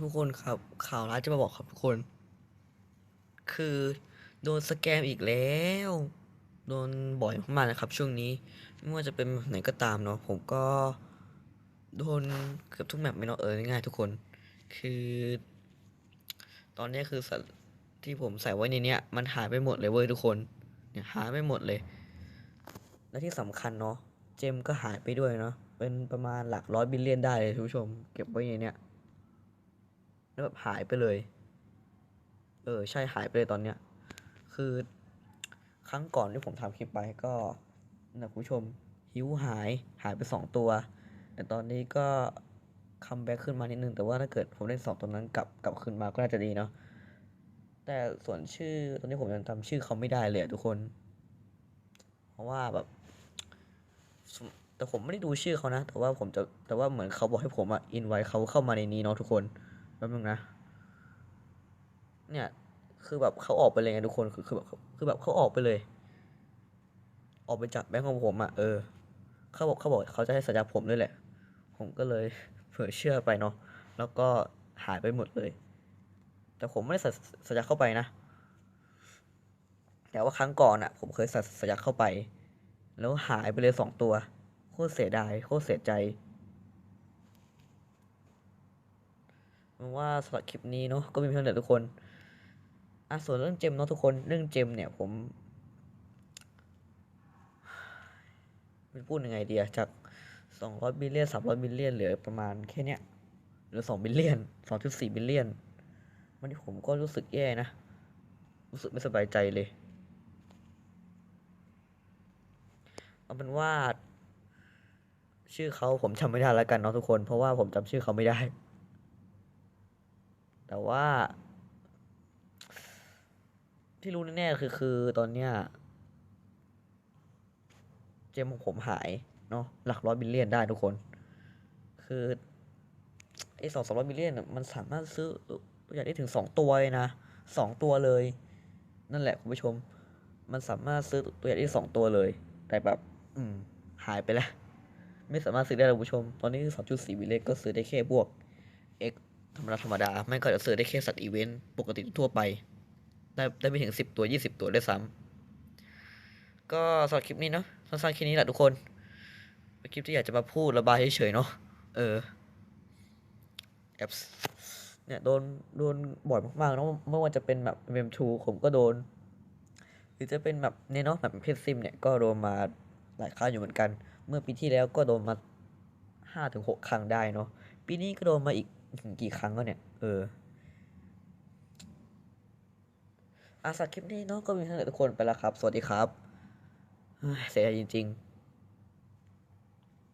ทุกคนครับ ข่าวร้ายจะมาบอกครับทุกคน คือโดนสแกมอีกแล้ว โดนบ่อยมากๆนะครับช่วงนี้ ไม่ว่าจะเป็นไหนก็ตามเนาะผมก็โดนเกือบทุกแมปไม่เนาะเออง่ายๆทุกคน คือ ตอนนี้คือสัตว์ที่ผมใส่ไว้ในเนี้ยมันหายไปหมดเลยเว้ยทุกคนเนี่ยหายไปหมดเลย และที่สำคัญเนาะเจมก็หายไปด้วยเนาะเป็นประมาณหลักร้อยบิลเลียนได้เลยทุกผู้ชม เก็บไว้ในเนี้ย แล้วแบบหายไปเลย เออ ใช่หายไปเลยตอนเนี้ย คือครั้งก่อนที่ผมทำคลิปไปก็นะคุณผู้ชมหิวหายหายไปสองตัว แต่ตอนนี้ก็คัมแบ็กขึ้นมานิดนึง แต่ว่าถ้าเกิดผมเล่นสองตัวนั้นกลับกลับขึ้นมาก็น่าจะดีเนาะแต่ส่วนชื่อตอนนี้ผมยังจำชื่อเขาไม่ได้เลยทุกคน เพราะว่าแบบ แต่ผมไม่ได้ดูชื่อเขานะ แต่ว่าผมจะแต่ว่าเหมือนเขาบอกให้ผมอะอินไว้เขาเข้ามาในนี้เนาะทุกคน แป๊บนึงนะ เนี่ย คือแบบเขาออกไปเลยไงทุกคน คือคือแบบคือแบบเขาออกไปเลย ออกไปจากแบงค์ของผมอะ่ะ เออ เขาบอกเขาบอกเขาจะให้สัญญาผมด้วยแหละ ผมก็เลยเผื่อเชื่อไปเนาะ แล้วก็หายไปหมดเลย แต่ผมไม่ได้ส่สัญญาเข้าไปนะ แต่ว่าครั้งก่อนอะ่ะ ผมเคยส่สัญญาเข้าไป แล้วหายไปเลยสองตัว โคตรเสียดาย โคตรเสียใจ มันว่าสำหรับคลิปนี้เนาะก็มีเพียงเท่ทุกคนอะส่วนเรื่องเจมเนาะทุกคนเรื่องเจมเนี่ยผมมันพูดยังไงดีอะจากสองร้อยบิลเลียนสามร้อยบิลเลียนเหลือประมาณแค่เนี้ยเหลือสองบิลเลียนสองจุดสี่บิลเลียนวันนี้ผมก็รู้สึกแย่นะ รู้สึกไม่สบายใจเลยเอาเป็นว่า ชื่อเขาผมจำไม่ได้แล้วกันเนาะทุกคน เพราะว่าผมจำชื่อเขาไม่ได้ แต่ว่า ที่รู้แน่ๆคือคือตอนเนี้ยเจมของผมหายเนาะหลักร้อยบิลเลียนได้ทุกคน คือไอ้สองสองร้อยบิลเลียนมันสามารถซื้อตัวอย่างได้ถึงสองตัวเลยนะสองตัวเลย นั่นแหละคุณผู้ชม มันสามารถซื้อตัวอย่างได้สองตัวเลย แต่แบบ อืม หายไปแล้ว ไม่สามารถซื้อได้แล้วคุณผู้ชม ตอนนี้สองจุดสี่บิลเลียนก็ซื้อได้แค่พวก X ธรรมดาธรรมดาไม่ก็จะซื้อได้แค่สัตว์อีเวนต์ปกติทั่วไป ได้ได้ไม่ถึงสิบตัวยี่สิบตัวได้ซ้ำก็สำหรับคลิปนี้เนาะสั้นๆแค่นี้แหละทุกคนเป็นคลิปที่อยากจะมาพูดระบายเฉยๆเนาะเออแอปเนี่ยโดนโดนบ่อยมากๆเนาะไม่ว่าจะเป็นแบบเมมทูผมก็โดน หรือจะเป็นแบบเนี่ยเนาะแบบเพจซิมเนี่ยก็โดนมาหลายครั้งอยู่เหมือนกัน เมื่อปีที่แล้วก็โดนมาห้าถึงหกครั้งได้เนาะปีนี้ก็โดนมาอีก กี่ครั้งแล้วเนี่ย เอออาสาคลิปนี้เนาะก็มีเท่านี้ทุกคนไปแล้วครับ สวัสดีครับเฮ้ยเสียใจจริง ๆ